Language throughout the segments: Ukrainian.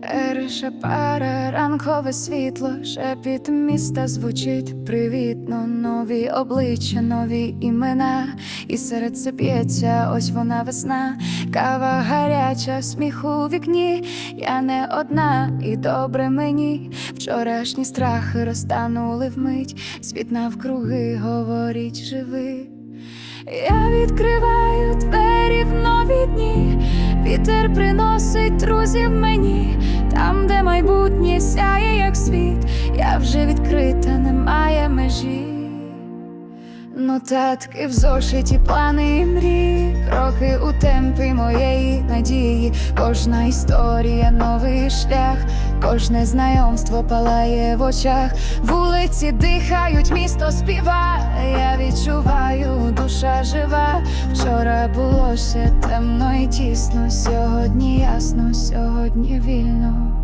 Перша пара, ранкове світло, шепіт міста звучить привітно, нові обличчя, нові імена, і серце б'ється, ось вона весна, кава гаряча, сміх у вікні, я не одна, і добре мені. Вчорашні страхи розтанули вмить, світ навкруги говорить живи. Я відкриваю двері в нові дні, вітер приносить друзів мені, там, де майбутнє сяє, як світ, я вже відкрита, немає межі. Нотатки в зошиті, плани і мрії, кроки у темпі моєї надії, кожна історія, новий шлях, кожне знайомство палає в очах, вулиці дихають, місто співає, я відчуваю, душа жива. Вчора було ще темно і тісно, сьогодні ясно, сьогодні вільно.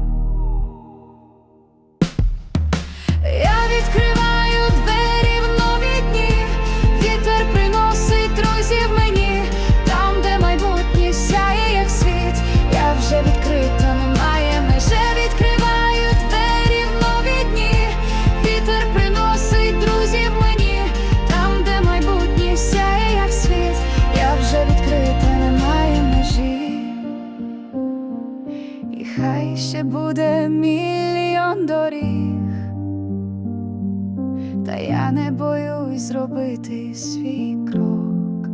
Ще буде мільйон доріг. Та я не боюсь зробити свій крок.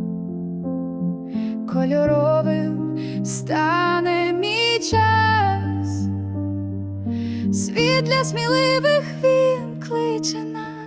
Кольоровим стане мій час. Світ для сміливих він кличе нас.